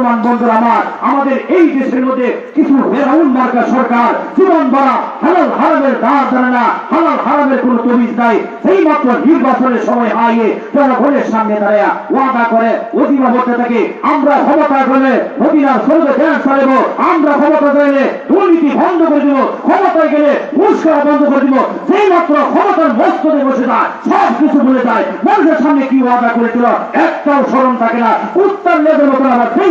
মুসলমান বন্ধুরা আমার, আমাদের এই দেশের মধ্যে কিছু ফেরাউন মার্কা সরকার, জীবন বলা হালাল হারামের দাঁড় ধরে না, হালাল হারামের কোন তবিজ নাই। সেই মাত্র নির্বাচনের সময় আইয়ে জনগণের সামনে দাঁড়ায় ওয়াদা করে অতিবা বলতে থাকে, আমরা ক্ষমতা করলে মদিনার সৌদে দেশ চালাবো আমরা ক্ষমতা চাইলে দুর্নীতি বন্ধ করে দিব, ক্ষমতায় গেলে পুরস্কার বন্ধ করে দিব। যেই মাত্র ক্ষমতার মস্তদে বসে যায় সব কিছু বলে যায়। মানুষের সামনে কি ওয়াদা করেছিল, একটাও স্মরণ থাকে না। উত্তর লেগের মতন আবার সেই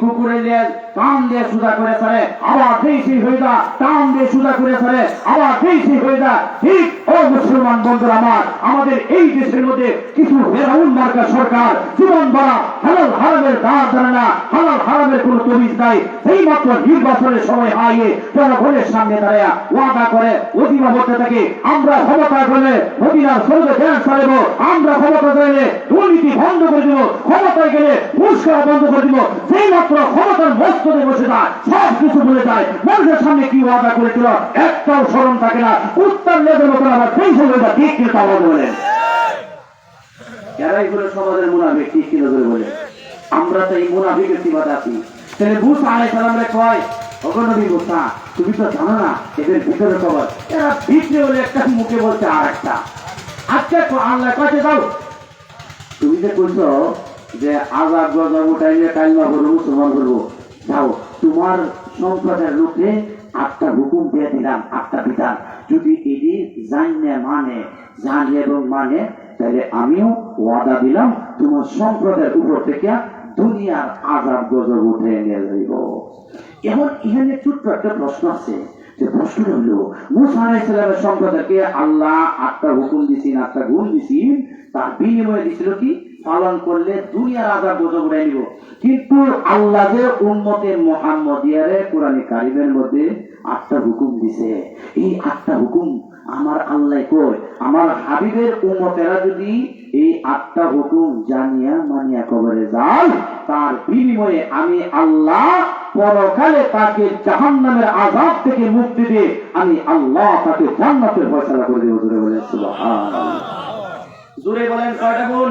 কুকুরে দিয়ে টান দিয়ে সুদা করে সারে আবার বেশি হয়ে যা, টান দিয়ে সুদা করে সারে আবার বেশি হয়ে যা। ঠিক, ও মুসলমান বন্ধুরা আমার, আমাদের এই দেশের মধ্যে কিছু ফেরাউন মার্কা সরকার, জীবন বলা হালাল হারামের দাঁড় ধরে না, হালাল হারামের কোন তবিজ নাই। সেই মাত্র নির্বাচনের সময় আইয়ে জনগণের সামনে দাঁড়ায় ওয়াদা করে অতিবা বলতে থাকে, আমরা ক্ষমতা করলে মদিনার সৌদে দেশ চালাবো, আমরা ক্ষমতা চাইলে দুর্নীতি বন্ধ করে দিব, ক্ষমতায় গেলে পুরস্কার বন্ধ করে দিব। যেই মাত্র ক্ষমতার মস্তদে বসে যায় সব কিছু বলে যায়। মানুষের সামনে কি ওয়াদা করেছিল? একটাও স্মরণ থাকে না। উত্তর লেগের মতন আবার সেই সময় ঠিক আমাদের বলেন। এরাই হলো সমাজের মুনাফিক, ঠিক কিনা করে বলে আমরা তো এই মুনাফিকের সীমাতে আছি। তাহলে বুসা আলাই সালামরে কয় অগণবী বোসা তুমি তো জানো না, এদের ভিতরে খবর এরা ভিতরে হলে একটা মুখে বলছে আর একটা। আজকে তো আল্লাহ কাছে দাও তুমি যে কইছো যে আজাদ গজব উঠাইলে কালমা করব মুসলমান করব যাও, তোমার সম্প্রদায়ের লোকে আটটা হুকুম দিয়ে দিলাম আটটা বিধান। যদি এটি জানে মানে জানে এবং মানে তাহলে আমিও ওয়াদা দিলাম, তোমার সম্প্রদায়ের উপর থেকে দুনিয়ার আজাদ গজব উঠে নিয়ে যাইব। এখন এখানে ছোট্ট একটা প্রশ্ন আছে। যে প্রশ্ন হলো, মুসা আলাইসালামের সম্প্রদায়কে আল্লাহ আটটা হুকুম দিছেন আটটা গুণ দিছি? তার বিনিময়ে দিছিল কি? পালন করলে দুনিয়ার আজাব বোঝা উড়াই নিব কিন্তু আল্লাহ যে উন্মতে মোহাম্মদিয়ারে কোরআন কারিমের মধ্যে আটটা হুকুম দিছে। এই আটটা হুকুম আমার আল্লাহ কয়, আমার হাবিবের উম্মতেরা যদি এই আটটা হুকুম জানিয়া মানিয়া কবরে যায়, তার বিনিময়ে আমি আল্লাহ পরকালে তাকে জাহান্নামের আজাব থেকে মুক্তি দিয়ে আমি আল্লাহ তাকে জান্নাতের ফয়সালা করে দেবো। ধরে বলেন জোরে বলেন কয়টা গুণ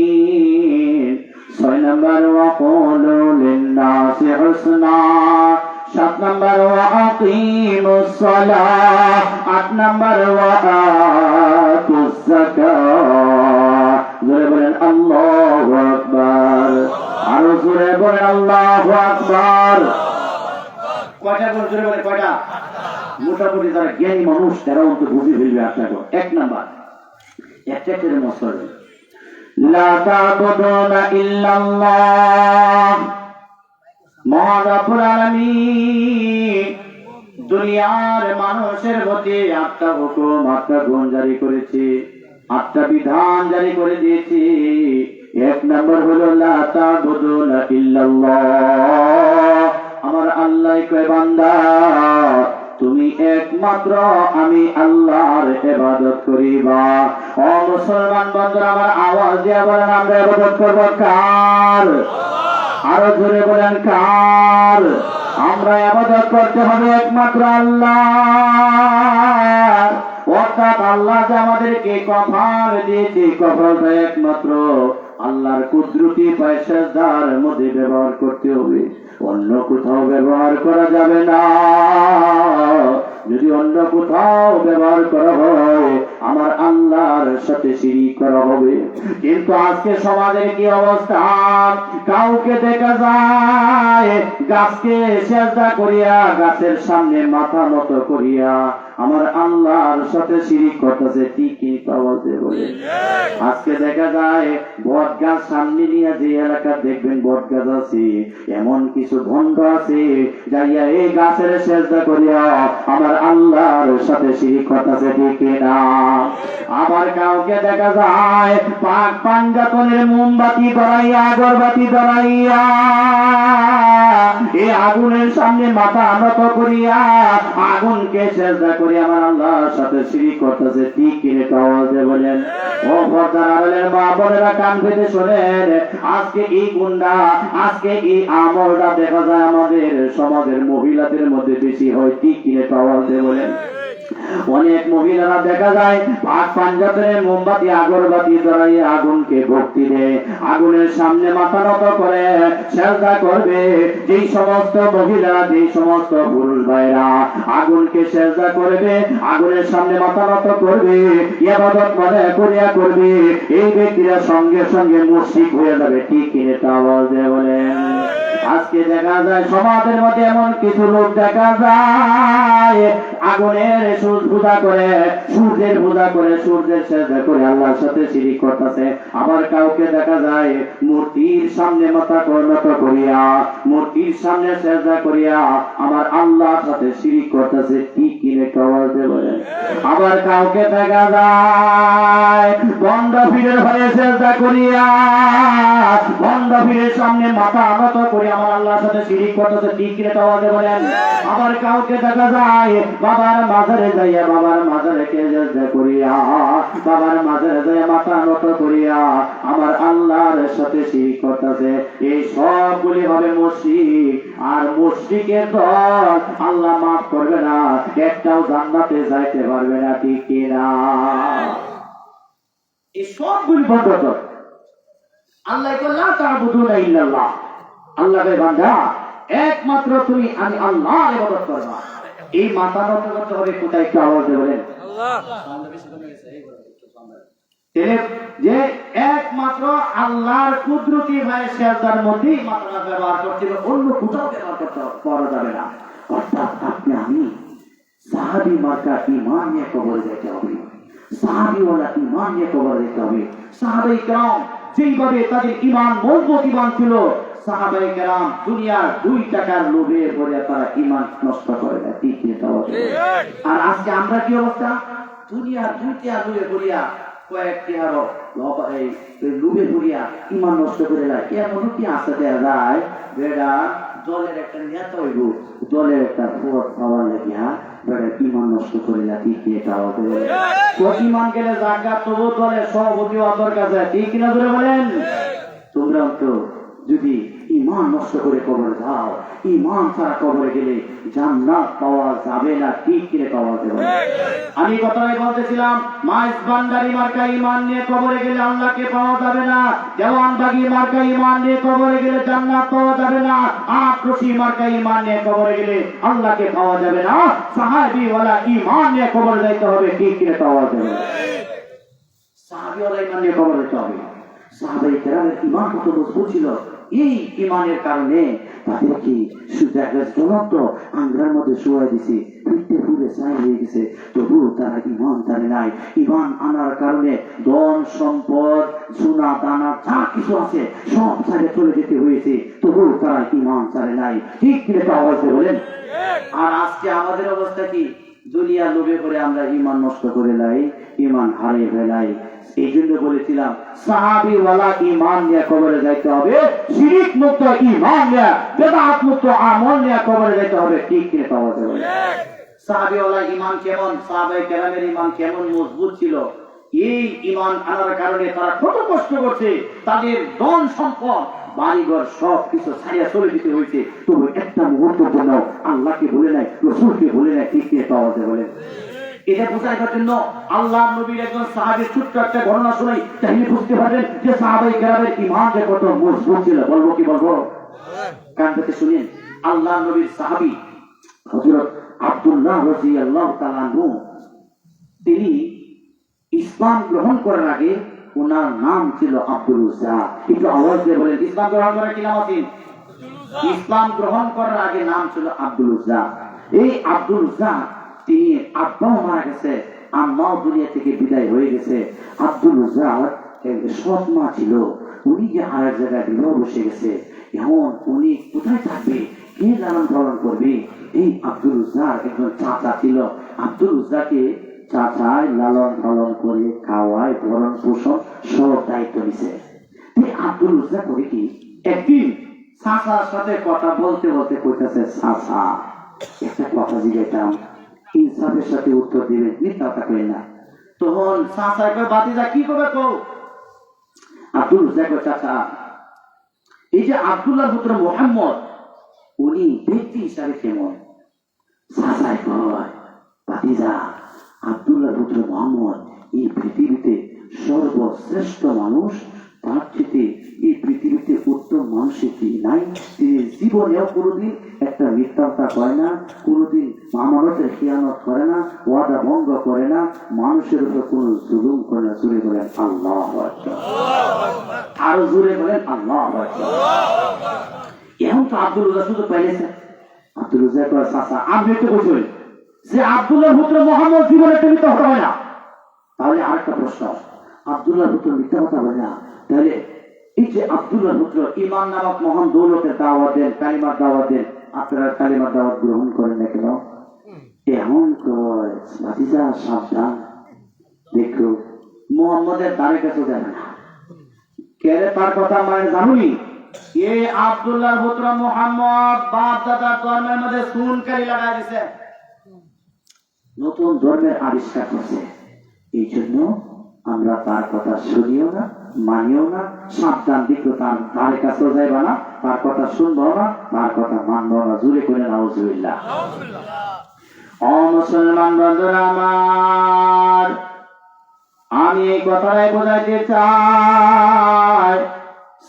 ছয় নম্বর সাত নম্বর ওয়া আকিমুস সালাহ আট নম্বর জোরে বলেন, আল্লাহু আকবার। আরও জোরে বলেন, আল্লাহু আকবার। কয়টা জোরে বলেন, কয়টা? মোটামুটি যারা জ্ঞানী মানুষ তারা অন্তত বুঝে ফেলবে এক নাম্বার, একটা করে মশলা দুনিয়ার মানুষের মধ্যে আটটা হুকুম আটটা গুণ জারি করেছে আটটা বিধান জারি করে দিয়েছে। এক নম্বর হলো লা তা'বুদুনা ইল্লাল্লাহ। আমার আল্লাহ কয় বান্দা তুমি একমাত্র আমি আল্লাহর ইবাদত করিবা। ও মুসলমান বন্ধুরা, আমার আওয়াজ দিয়ে বলেন, আমরা ইবাদত করব কার? আরও জোরে বলেন, কার? আমরা আবাদত করতে হবে একমাত্র আল্লাহ অর্থাৎ আল্লাহ যে আমাদেরকে কপাল দিয়েছে, কপালটা একমাত্র আল্লাহর কুদরতি পয়সাদার মধ্যে ব্যবহার করতে হবে। অন্য কোথাও ব্যবহার করা যাবে না। যদি অন্য কোথাও ব্যবহার করা হয়, আমার সাথে সিঁড়ি করা হবে। কিন্তু আজকে সমাজের কি অবস্থা? কাউকে দেখা যায়, গাছকে করিয়া গাছের সামনে মাথা নত করিয়া আমার আল্লাহর সাথে সিঁড়ি করতেছে, ঠিকই পাওয়াতে বলে। আজকে দেখা যায় বট গাছ সামনে নিয়ে যে এলাকা দেখবেন বট গাছ আছে, এমন কিছু ভণ্ড আছে, যাইয়া এই গাছের চেষ্টা করিয়া আমার আল্লাহর সাথে শিরিক করতেছে ঠিক না। আবার কাউকে দেখা যায়, পাক পাঞ্জাতনের মোমবাতি ধরাইয়া আগরবাতি ধরাইয়া এই আগুনের সামনে মাথা নত করিয়া, আগুনকে চেষ্টা করি আমার আল্লাহর সাথে শিরিক করতেছে। ঠিক কিনে আওয়াজে বলেন। ও পর্দারের মা বোনেরা কান পেতে শোনেন, আজকে এই গুন্ডা, আজকে এই আমলটা দেখা যায় আমাদের সমাজের মহিলাদের মধ্যে বেশি হয়। ঠিক কিনে আওয়াজে বলেন। অনেক মহিলারা দেখা যায় পাক পাঞ্জাবের মোমবাতি, আগরবাতি ধরাই আগুনকে ভক্তি দেয়। আগুনের সামনে মাথা নত করে সেজদা করবে যেই সমস্ত মহিলারা, যেই সমস্ত পুরুষ ভাইরা। আগুনকে সেজদা করবে, আগুনের সামনে মাথা নত করবে ইবাদত মনে করিয়া করবে। এই ব্যক্তিরা সঙ্গে সঙ্গে মুশরিক হয়ে যাবে, ঠিক কিনে তা আওয়াজ বলেন। আজকে দেখা যায় সমাজের মধ্যে এমন কিছু লোক দেখা যায় আগুনের সূর্য পূজা করে, সূর্যের পূজা করে, সূর্যের সেজদা করে আল্লাহর সাথে শিরিক করতেছে। আবার কাউকে দেখা যায় মূর্তির সামনে মাথা কর্ণত করিয়া, মূর্তির সামনে সেজদা করিয়া আমার আল্লাহর সাথে শিরিক করতেছে। ঠিক কিনে কওয়াজে বলে আবার কাউকে দেখা যায় বন্ধ ফিরের হয়ে সেজদা করিয়া, বন্ধ ফিরের সামনে মাথা আনত করে আমার আল্লাহর সাথে শিরিক করতেছে। ঠিক কিনে কওয়াজে বলেন। আবার কাউকে দেখা যায় বাবার মাজারে যাইয়া বাবার মাজারে কে করিয়া, বাবার মাজারে যাইয়া মাথা নত করিয়া আমার আল্লাহর সাথে শিরিক করতেছে। এই সবগুলি হবে মুশরিক। আর মুশরিকের দল আল্লাহ মাফ করবে না, একটাও জান্নাতে যাইতে পারবে না, ঠিক কিনা এই সবগুলি বন্ধ আল্লাহ লা তা'বুদুনা ইল্লাল্লাহ। আল্লাহ বান্দা, একমাত্র তুমি আমি আল্লাহ করবা। এই মাথা নত করতে হবে কোথায় একটু আওয়াজ এর যে একমাত্র আল্লাহর কুদরতি ভাই শেয়ারদার মধ্যেই মাত্রা ব্যবহার করতে হবে অন্য কোথাও ব্যবহার করতে পারা যাবে না। অর্থাৎ আপনি আমি সাহাবি মার্কা ইমান নিয়ে কবর যেতে হবে। সাহাবিওয়ালা ইমান নিয়ে কবর যেতে হবে। সাহাবাই কেরাম যেইভাবে তাদের ইমান মজবুত ইমান ছিল সাহাবাই কেরাম দুনিয়ার দুই টাকার লোভে পড়ে তারা ইমান নষ্ট করে নিতে আর আজকে আমরা কি অবস্থা? দুনিয়ার দুইটা লুয়ে পড়িয়া কয়েকটি আরও লব- এই এই লুবে পড়িয়া ইমান নষ্ট করে এমন কি দেয়া যায় বেড়া দলের একটা নেতা হইব দলের একটা ভোট পাওয়ার লাগিয়া বেড়া ইমান নষ্ট করে ঠিক এটা হবে ইমান গেলে জায়গা তবু দলের সভাপতি হওয়ার দরকার আছে। ঠিক কিনা ধরে বলেন? তোমরা তো যদি ইমান নষ্ট করে কবর যাও। ইমান ছাড়া কবরে গেলে জান্নাত পাওয়া যাবে না, ঠিক কিনে পাওয়া যাবে আমি কথাই বলতেছিলাম, মাইস বান্দারি মার্কা ইমান নিয়ে কবরে গেলে আল্লাহকে পাওয়া যাবে না। দেওয়ান বাগি মার্কা ইমান নিয়ে কবরে গেলে জান্নাত পাওয়া যাবে না। আক্রোশী মার্কা ইমান নিয়ে কবরে গেলে আল্লাহকে পাওয়া যাবে না। সাহাবি ওয়ালা ইমান নিয়ে কবরে যাইতে হবে, ঠিক কিনে পাওয়া যাবে সাহাবিওয়ালা ইমান নিয়ে কবর যেতে হবে। সাহাবাই কেরামের ইমান কত মজবুত ছিল। এই ইমানের কারণে তাদেরকে শুধু একটা মধ্যে শুয়ে দিছে ছাই হয়ে গেছে। তারা ইমান নাই। ইমান আনার কারণে ধন, সম্পদ, সোনা, দানা, যা কিছু আছে, সব ছাড়ে চলে যেতে হয়েছে। তবু তারা ইমান জানে নাই। ঠিক বলেন। আর আজকে আমাদের অবস্থা কি? দুনিয়া লোভে করে আমরা ইমান নষ্ট করে লাই ইমান হারিয়ে ফেলাই এই জন্য বলেছিলাম সাহাবি ওয়ালা ইমান নিয়ে কবরে যাইতে হবে শিরিক মুক্ত ইমান নিয়ে বেদাত মুক্ত আমল নিয়ে কবরে যাইতে হবে ঠিক কিনে পাওয়া যাবে? সাহাবি ওয়ালা ইমান কেমন? সাহাবাই কেরামের ইমান কেমন মজবুত ছিল? এই ইমান আনার কারণে তারা কত কষ্ট করছে, তাদের ধন সম্পদ, বাড়িঘর সব কিছু ছাড়িয়া চলে দিতে হয়েছে। তবু একটা মুহূর্তের জন্য আল্লাহকে বলে নাই, রসুলকে বলে নাই, ঠিক দিয়ে পাওয়া যায় বলে এটা বোঝার জন্য আল্লাহ নবীর একজন সাহাবের ছোট্ট একটা ঘটনা শোনাই। তাহলে বুঝতে পারবেন যে সাহাবাই কেরামের ইমান যে কত মজবুত ছিল। বলব কি বলব? কান পেতে শুনেন। আল্লাহ নবীর সাহাবি হজরত আব্দুল্লাহ রাজি আল্লাহ তালানহু তিনি ইসলাম গ্রহণ করার আগে ওনার নাম ছিল আব্দুল একটু আওয়াজ দিয়ে বলেন, ইসলাম গ্রহণ করার কি নাম আছে? ইসলাম গ্রহণ করার আগে নাম ছিল আব্দুল এই আব্দুল তিনি আব্বাও মারা গেছে, আম্মাও দুনিয়া থেকে বিদায় হয়ে গেছে। আব্দুল সৎ মা ছিল। উনি যে হারের জায়গায় বিবাহ বসে গেছে, এখন উনি কোথায় থাকবে? কে লালন পালন করবে? এই আব্দুল উজ্জার একজন চাচা ছিল। আব্দুল উজ্জাকে চাচায় লালন পালন করে খাওয়ায় ভরণ পোষণ সব দায়িত্ব নিছে। আব্দুল উজ্জা করে কি, একদিন চাচার সাথে কথা বলতে বলতে কইতেছে, চাচা, একটা কথা জিজ্ঞাসা ইনসাফের সাথে উত্তর দিবে মিথ্যা কথা কই না। তখন চাচাই কয় বাতিজা কি করবে কও? আব্দুল দেখো চাচা, এই যে আব্দুল্লাহ পুত্র মোহাম্মদ, উনি ব্যক্তি হিসাবে কেমন? চাচাই কয় ভাতিজা আব্দুল্লাহ পুত্র মোহাম্মদ এই পৃথিবীতে সর্বশ্রেষ্ঠ মানুষ, তার চেয়ে এই পৃথিবীতে উত্তম মানুষের কি নাই? তিনি জীবনেও কোনোদিন একটা মিথ্যা কথা কয় না, কোনোদিন আমানতের খেয়ানত করে না, ওয়াদা ভঙ্গ করে না, মানুষের উপর কোনো জুলুম করে না। জুড়ে বলেন আল্লাহ আরও জোরে বলেন আল্লাহ এখন তো আব্দুল রাজা শুধু পাইলেছে। আব্দুল রাজা চাচা, আপনি একটু বুঝুন যে আব্দুল্লাহ পুত্র মোহাম্মদ জীবনে তুমি তো হতে হয় না। তাহলে আরেকটা প্রশ্ন। আব্দুল্লাহ পুত্র মিথ্যা কথা বলে না। তাহলে এই যে আব্দুল্লাহ পুত্র ইমান নামক মহান দৌলতের দাওয়াত দেন, কালিমার দাওয়াত দেন, আপনারা কালিমার দাওয়াত গ্রহণ করেন না কেন? এমন কয় সাবধান। দেখো, মোহাম্মদের তার কাছে যাবে না। কেরে তার কথা মানে জানুনি? এই আব্দুল্লাহ পুত্র মোহাম্মদ বাপ দাদার ধর্মের মধ্যে সুনকারী লাগাই দিছে। নতুন ধর্মের আবিষ্কার করছে। এই জন্য আমরা তার কথা শুনিও না, মানিও না, সাবধান দিক তার তার কাছেও যাইবা না, তার কথা শুনব না, তার কথা মানবো না, জুড়ে করে নাউজুবিল্লাহ। ও মুসলমান বন্ধুরা আমার, আমি এই কথাটাই বোঝাইতে চাই।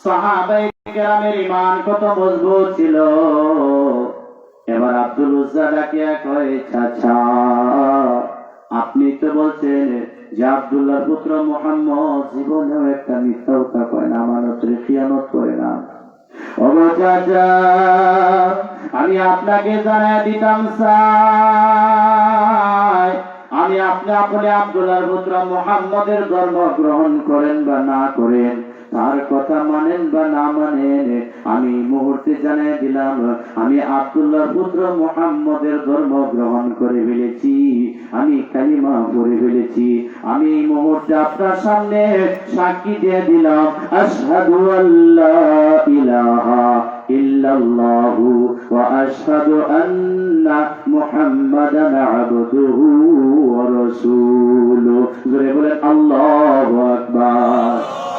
সাহাবাই গ্রামের ইমান কত মজবুত ছিল। এবার আব্দুল উজ্জা চাচা। আপনি তো বলছেন যে আব্দুল্লাহ পুত্র মোহাম্মদ জীবনেও একটা মিথ্যা কথা কয় না, আমানতের খিয়ানত করে না। আমি আপনাকে জানাই দিতাম আমি আপনি আপনি আব্দুল্লাহর পুত্র মোহাম্মদের ধর্ম গ্রহণ করেন বা না করেন। তার কথা মানেন বা না মানেন, আমি মুহূর্তে জানাই দিলাম, আমি আব্দুল্লাহর পুত্র মোহাম্মদের ধর্ম গ্রহণ করে ফেলেছি, আমি কালিমা পড়ে ফেলেছি, আমি এই মুহূর্তে আপনার সামনে সাক্ষী দিয়ে দিলাম, আশহাদু আল্লাহ ইলাহা ইল্লাল্লাহু ওয়া আশহাদু আন্না মুহাম্মাদান আবদুহু ওয়া রাসূলুহু। জোরে বলেন, আল্লাহু আকবার।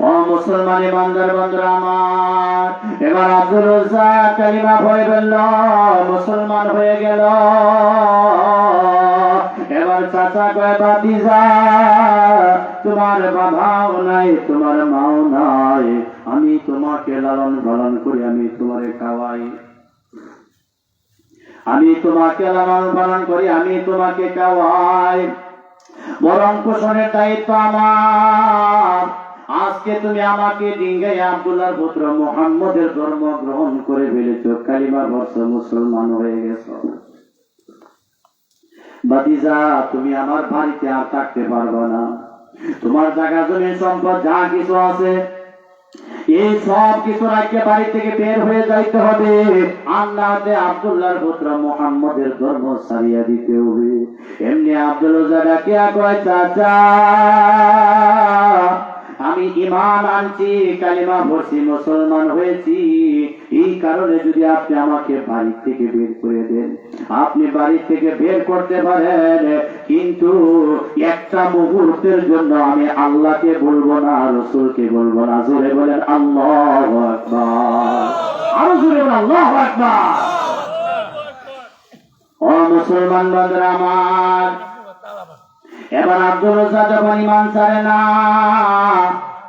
ও মুসলমান ইমানদার বন্ধুরা আমার, এবার আব্দুল কালিমা হয়ে গেল মুসলমান হয়ে গেল। এবার চাচা কয় বাতিজা তোমার বাবাও নাই, তোমার মাও নাই, আমি তোমাকে লালন পালন করি, আমি তোমারে খাওয়াই। আমি তোমাকে লালন পালন করি, আমি তোমাকে খাওয়াই। বরং পোষণের দায়িত্ব আমার। আজকে তুমি আমাকে ডিঙ্গাই আব্দুল্লাহর পুত্র মোহাম্মদের ধর্ম গ্রহণ করে ফেলেছো। কালিমা বর্ষ মুসলমান হয়ে গেছো। বাতিজা, তুমি আমার বাড়িতে আর থাকতে পারব না। তোমার জায়গা, জমি, সম্পদ, যা কিছু আছে, এই সব কিছু রাখতে বাড়ি থেকে বের হয়ে যাইতে হবে। হলে আব্দুল্লাহর পুত্র মোহাম্মদের ধর্ম সারিয়া দিতে হবে। এমনি আব্দুল জায়গাকে কয়, চাচা? আমি ইমান আনছি, কালিমা পড়ছি, মুসলমান হয়েছি। এই কারণে যদি আপনি আমাকে বাড়ি থেকে বের করে দেন, আপনি বাড়ি থেকে বের করতে পারেন, কিন্তু একটা মুহূর্তের জন্য আমি আল্লাহকে বলব না, রসুলকে বলব না। জোরে বলেন, আল্লাহ আরও জোরে বলেন, আল্লাহ ও মুসলমান বন্ধুরা আমার এবার আব্দুল রাজ্জাক যখন ইমান ছাড়ে না,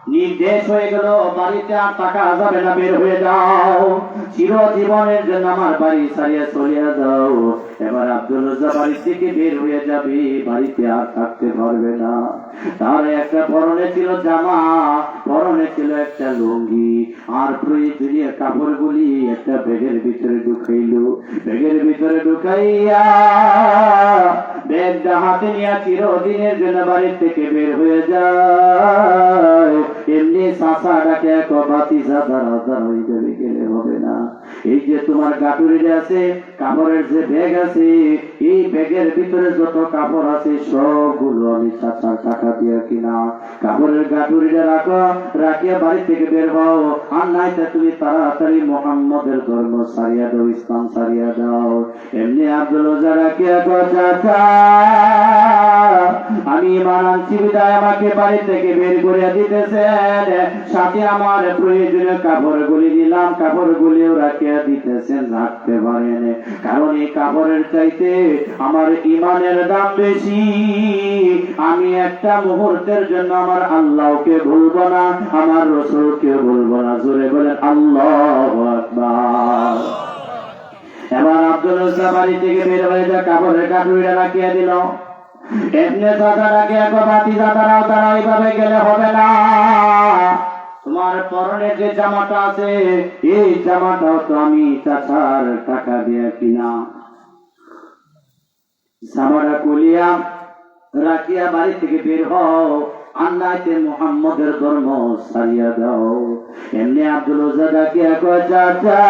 নির্দেশ হয়ে গেল, বাড়িতে আর টাকা যাবে না, বের হয়ে যাও। চিরজীবনের জন্য আমার বাড়ি ছাড়িয়ে চলিয়া যাও। এবার আব্দুল রাজ্জাক বাড়ি থেকে বের হয়ে যাবে, বাড়িতে আর থাকতে পারবে না। তার একটা পরনে ছিল জামা, পরনে ছিল একটা লুঙ্গি, আর প্রয়োজনীয় কাপড়গুলি একটা ব্যাগের ভিতরে ঢুকাইলো। ব্যাগের ভিতরে ঢুকাইয়া ব্যাগটা হাতে নিয়ে চিরদিনের জন্য বাড়ি থেকে বের হয়ে যায়। চাষাটাকে এক বাতি দাঁড়া দাঁড়া এইভাবে গেলে হবে না। এই যে তোমার গাটুরিটা আছে, কাপড়ের যে ব্যাগ আছে এই ব্যাগের ভিতরে যত কাপড় আছে, সবগুলো আমি চাচার টাকা দিয়ে কিনা। কাপড়ের গাটুরিটা রাখো, রাখিয়া বাড়ি থেকে বের হও। আর নাই তা তুমি তাড়াতাড়ি মোহাম্মদের ধর্ম সারিয়া দাও, ইসলাম সারিয়া দাও। এমনি আব্দুল রাখিয়া কো, চাচা। আমি মানাচ্ছি বিদায় আমাকে বাড়ি থেকে বের করে দিতেছেন। সাথে আমার প্রয়োজনীয় কাপড় গুলি দিলাম কাপড় গুলিও রাখিয়া দিতেছেন, রাখতে পারেন। কারণ এই কাপড়ের চাইতে আমার ইমানের দাম বেশি। আমি একটা মুহূর্তের জন্য আমার আল্লাহকে ভুলবো না, আমার রসুলকে ভুলবো না। জোরে বলেন, আল্লাহ এবার আব্দুল বাড়ি থেকে বের হয়ে যা কাপড়ের কাঠুরিটা রাখিয়ে দিল। এমনি দাদারাকে এক বাতি দাদারাও তারা এইভাবে গেলে হবে না। তোমার পরনে যে জামাটা আছে, এই জামাটাও তো আমি চাচার টাকা দিয়ে কিনা। জামাটা কুলিয়া রাখিয়া বাড়ি থেকে বের হও আন্নাইতে মোহাম্মদের ধর্ম সারিয়া দাও। এমনি আব্দুল ডাকিয়া কয়, চাচা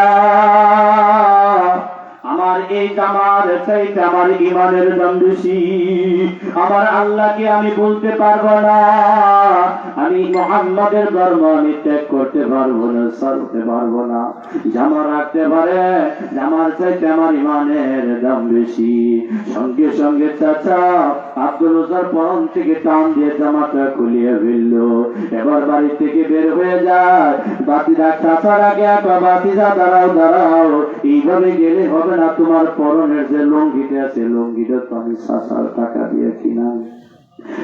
আমার এই জামার চাইতে আমার ইমানের দাম বেশি। আমার আল্লাহকে আমি বলতে পারব না। আমি মোহাম্মদের ধর্ম আমি ত্যাগ করতে পারব না, ছাড়তে পারব না। জামা রাখতে পারে, জামার চাইতে আমার ইমানের দাম বেশি। সঙ্গে সঙ্গে চাচা আব্দুল ওজার পরম থেকে টান দিয়ে জামাটা খুলিয়ে ফেলল। এবার বাড়ি থেকে বের হয়ে যায়। বাতিরা চাচার আগে বাতিরা দাঁড়াও দাঁড়াও। এইভাবে গেলে হবে না তোমার পরনের যে লঙ্গিটা আছে লঙ্গিটা তো আমি চাচার টাকা দিয়ে কিনা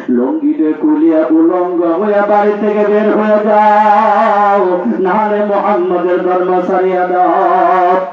লঙ্গিতে কুলিয়া উলঙ্গ হইয়া বাড়ি থেকে বের হয়ে যাও। নাহলে মোহাম্মদের ধর্ম সারিয়া দাও।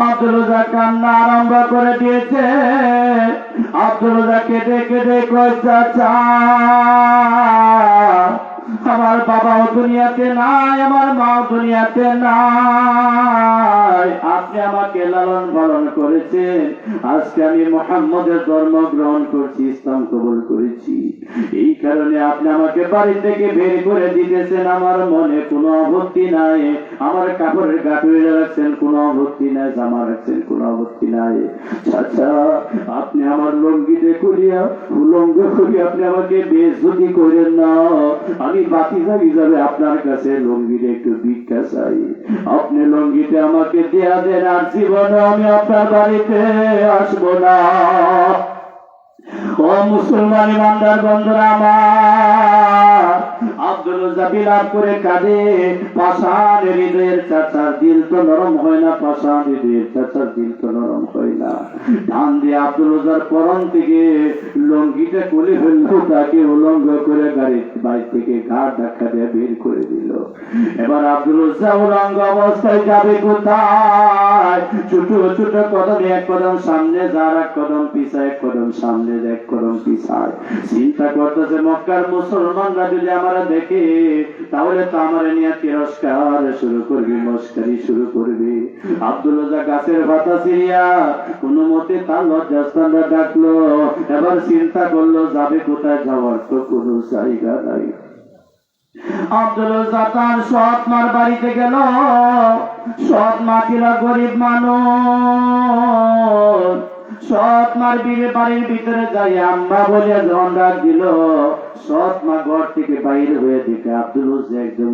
আব্দুল রাজা কান্না আরম্ভ করে দিয়েছে। আব্দুল রাজা কেঁদে কেঁদে কয় চাচা আমার বাবাও দুনিয়াতে নাই, আমার মাও দুনিয়াতে নাই। আপনি আমাকে লালন পালন করেছেন। আজকে আমি মোহাম্মদের ধর্ম গ্রহণ করছি, ইসলাম কবুল করেছি। এই কারণে আপনি আমাকে বাড়ি থেকে বের করে দিতেছেন, আমার মনে কোনো আপত্তি নাই। আমার কাপড়ের গাঁটুরে রাখছেন কোনো আপত্তি নাই। জামা রাখছেন, কোনো আপত্তি নাই। আচ্ছা আপনি আমার লঙ্গিতে করিয়া, উলঙ্গ করিয়া আপনি আমাকে বেজতি করেন না। আমি বাতিজা হিসাবে আপনার কাছে লঙ্গিতে একটু ভিক্ষা চাই। আপনি লঙ্গিতে আমাকে দেয়া দেন আর জীবনে আমি আপনার বাড়িতে আসব না। ও মুসলমান ইমানদার বন্ধুরা আমার আব্দুল জাবিলাপ করে কাঁদে। পাষাণ হৃদয়ের চাচার দিল তো নরম হয় না, পাষাণ হৃদয়ের চাচার দিল তো নরম হয় না। ধান দিয়ে আব্দুল ওজার পরম থেকে লঙ্গিটা করে ফেলল, তাকে উলঙ্গ করে গাড়ি বাড়ি থেকে ঘাট ধাক্কা দিয়ে বের করে দিল। এবার আব্দুল ওজা উলঙ্গ অবস্থায় যাবে কোথায়? ছোট ছোট কদম এক কদম সামনে যার, এক কদম পিছায়, এক কদম সামনে, এক কদম পিছায়। চিন্তা করতেছে, মক্কার মুসলমানরা যদি আমরা দেখে, তাহলে তো আমার নিয়ে তিরস্কার শুরু করবি, মস্কারি শুরু করবি। আব্দুল রাজা গাছের পাতা সিরিয়া কোন মতে তার লজ্জাস্থানটা ডাকলো, এবার চিন্তা করল, যাবে কোথায় যাওয়ার তো কোনো জায়গা নাই। আব্দুল রাজা তার সৎ মার বাড়িতে গেল, সৎ মা গরিব মানুষ। বিয়ে বাড়ির ভিতরে যাই, আম্মা যখন ডাক দিল ঘর থেকে বাইরে হয়ে দেখে আব্দুল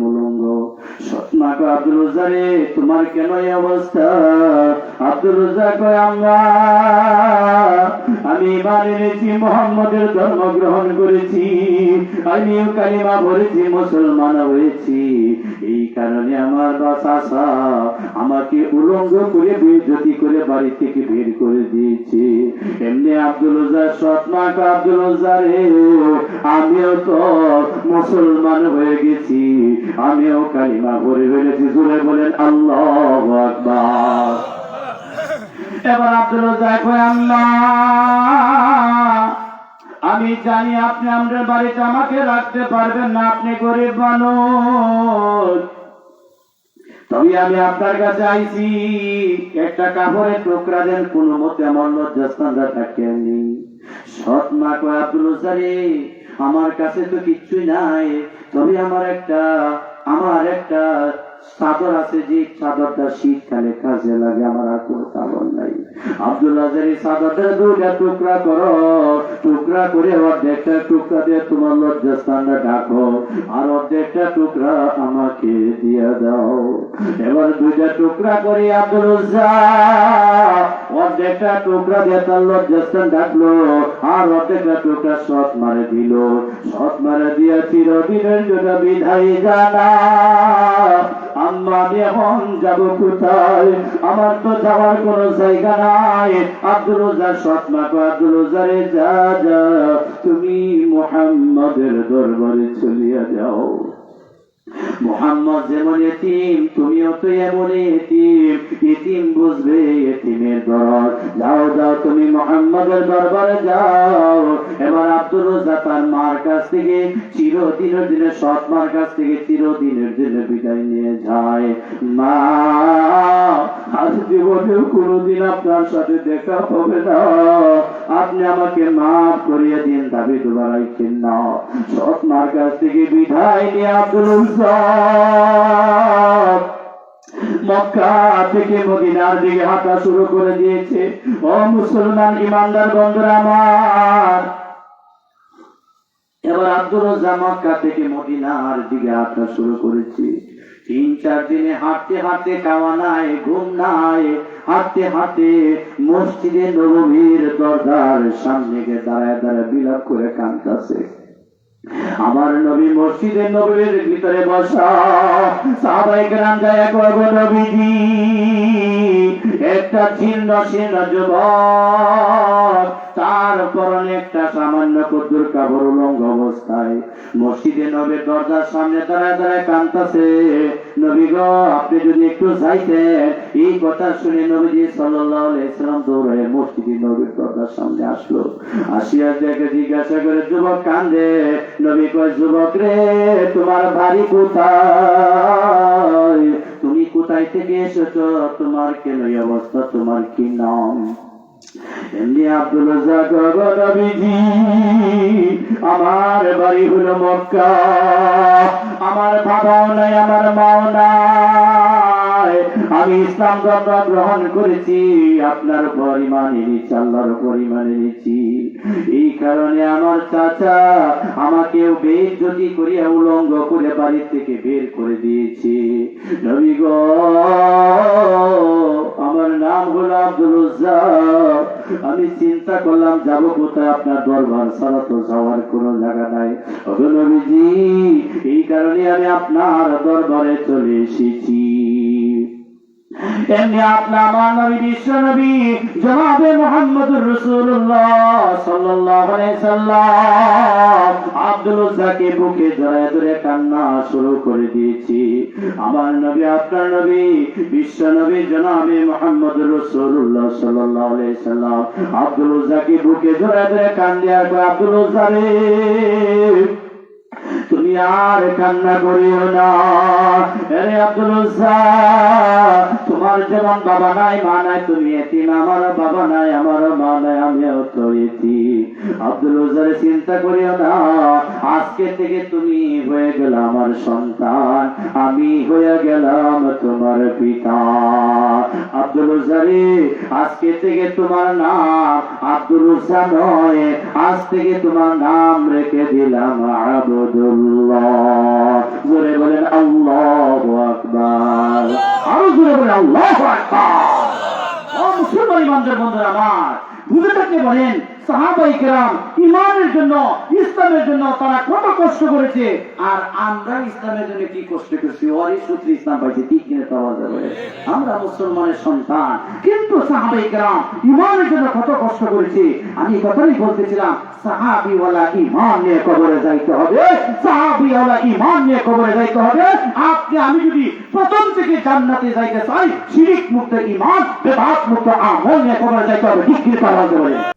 উলঙ্গ। কয়, আব্দুল তোমার কেন এই অবস্থা? আব্দুল কয়, আম্মা, আমি এনেছি, মোহাম্মদের ধর্ম গ্রহণ করেছি আমিও কালিমা ভরেছি মুসলমান হয়েছি। এই কারণে আমার বাসা আমাকে উলঙ্গ করে বেজতি করে বাড়ি থেকে বের করে দিয়েছে। এমনি আব্দুল উজ্জার সৎমাক আব্দুল উজ্জা আমিও তো মুসলমান হয়ে গেছি। আমিও কালিমা ভরে ফেলেছি। জুড়ে বলেন, আল্লাহ আকবার। এবার আব্দুল রাজ্জাক কয়, আল্লাহ, আমি জানি আপনি আমাদের বাড়িতে আমাকে রাখতে পারবেন না। আপনি গরিব মানুষ। তবে আমি আপনার কাছে আইছি, একটা কাপড়ের টুকরা দেন কোনো মতে আমার লজ্জাস্থানরা থাকেননি সৎ মা কয় আব্দুল আমার কাছে তো কিচ্ছুই নাই, তবে আমার একটা আমার একটা চাদর আছে যে চাদরটা শীতকালে কাজে লাগে, আমার আর কোনো কাপড় নাই। আব্দুল্লাহ এই চাদরটা দুইটা টুকরা করো, টুকরা করে অর্ধেকটা টুকরা দিয়ে তোমার লজ্জাস্থানটা ঢাকো, আর অর্ধেকটা টুকরা আমাকে দিয়ে দাও। এবার দুইটা টুকরা করে আব্দুল অর্ধেকটা টুকরা দিয়ে তার লজ্জাস্থান ডাকলো আর অর্ধেকটা টুকরা সৎ মারে দিল। সৎ মারে দিয়ে চিরদিনের জন্য বিধায় জানা আম্মা আমি এখন যাব কোথায় আমার তো যাওয়ার কোন জায়গা নাই। আব্দুল রোজার সৎ মা কয়, আব্দুল রোজারে যা যা। তুমি মোহাম্মদের দরবারে চলিয়া যাও। মোহাম্মদ যেমন এতিম তুমিও তো এমন এতিম। এতিম বুঝবে এতিমের দরদ যাও যাও, তুমি মোহাম্মদের দরবারে যাও। এবার আব্দুল রোজা তার মার কাছ থেকে চিরদিনের দিনে সৎ মার কাছ থেকে চিরদিনের দিনে বিদায় নিয়ে যায়। মা, আজ জীবনেও কোনোদিন আপনার সাথে দেখা হবে না। আপনি আমাকে মাফ করিয়ে দিন, দাবি দুবার রাখছেন না। সৎ মার কাছ থেকে বিদায় নিয়ে আব্দুল মক্কা থেকে মদিনার দিকে হাঁটা শুরু করে দিয়েছে। ও মুসলমান ইমানদার বন্ধুরা আমার, এবার মক্কা থেকে মদিনার দিকে হাঁটা শুরু করেছে। তিন, চার দিনে হাঁটতে হাঁটতে খাওয়া নাই, ঘুম নাই, হাঁটতে হাঁটতে মসজিদে নবীর দরজার সামনে গিয়ে দাঁড়ায় দাঁড়ায় বিলাপ করে কাঁদতেছে। আমার নবী মসজিদে নবীর ভিতরে বসা। সাহাবাই গ্রাম যায় নবীজি একটা ছিন্ন ছিন্ন যুবক, তার একটা সামান্য কদ্দুর কাপড় উলঙ্গ অবস্থায়। মসজিদে নবীর দরজার সামনে দাঁড়ায় দাঁড়ায় কান্তাছে নবী গো, আপনি যদি একটু যাইতেন, এই কথা শুনে নবীজি সাল্লাম দৌড়ে মসজিদে নবীর দরজার সামনে আসলো। আসিয়া দেখে জিজ্ঞাসা করে, যুবক কান্দে নবী কয়, যুবক রে, তোমার বাড়ি কোথায়? তুমি কোথায় থেকে এসেছ? তোমার কেন অবস্থা? তোমার কি নাম? এমনি আব্দুল নবীজি, আমার বাড়ি হলো মক্কা। আমার বাবাও নাই, আমার মাও নাই। আমি ইসলাম ধর্ম গ্রহণ করেছি, আপনার পরিমাণ এনেছি, আল্লাহর পরিমাণ এনেছি। এই কারণে আমার চাচা আমাকেও যদি করিয়া উলঙ্গ করে বাড়ি থেকে বের করে দিয়েছে। নবী গো, আমার নাম হলো আব্দুল আমি চিন্তা করলাম, যাব কোথায়? আপনার দরবার ছাড়া তো যাওয়ার কোনো জায়গা নাই। নবীজি, এই কারণে আমি আপনার দরবারে চলে এসেছি। এমনি আপনার আমার নবী বিশ্ব নবী জনাবে মোহাম্মদুর রাসূলুল্লাহ সাল্লাল্লাহু আব্দুল রাজ্জাকে বুকে জড়ায় ধরে কান্না শুরু করে দিয়েছি। আমার নবী আপনার নবী বিশ্ব নবী জনাবে সাল্লাল্লাহু আলাইহি সাল্লাম। আব্দুল রাজ্জাকে বুকে জড়ায় ধরে কান্দি আর আব্দুল রাজ্জাক রে, তুমি আর কান্না করিও না। তোমার যেমন বাবা নাই, মা নাই, তুমি এতিম, আমার বাবা নাই, আমার মা নাই, আমিও তো আব্দুল রাজ্জাক চিন্তা করিও না, আজকে থেকে তুমি হয়ে গেল আমার সন্তান, আমি হয়ে গেলাম তোমার পিতা। আব্দুল রাজ্জাক আজকে থেকে তোমার নাম আব্দুল রাজ্জাক নয়, আজ থেকে তোমার নাম রেখে দিলাম আবদুল্লাহ জোরে বলেন আল্লাহ আকবার। আরও জোরে বলেন আল্লাহ আকবার। ও মুসলমান ইমানদার বন্ধুরা আমার বুঝে থাকলে বলেন, সাহাবাই ইমানের জন্য ইসলামের জন্য তারা কত কষ্ট করেছে? আর আমরা ইসলামের জন্য কি কষ্ট করছি? ওরই সূত্রে ইসলাম পাইছে ঠিক কিনে পাওয়া যাবে। আমরা মুসলমানের সন্তান। কিন্তু সাহাবাই কেরাম ইমানের জন্য কত কষ্ট করেছে? আমি কথাই বলতেছিলাম আমি যদি ঠিক পাওয়া যাবে।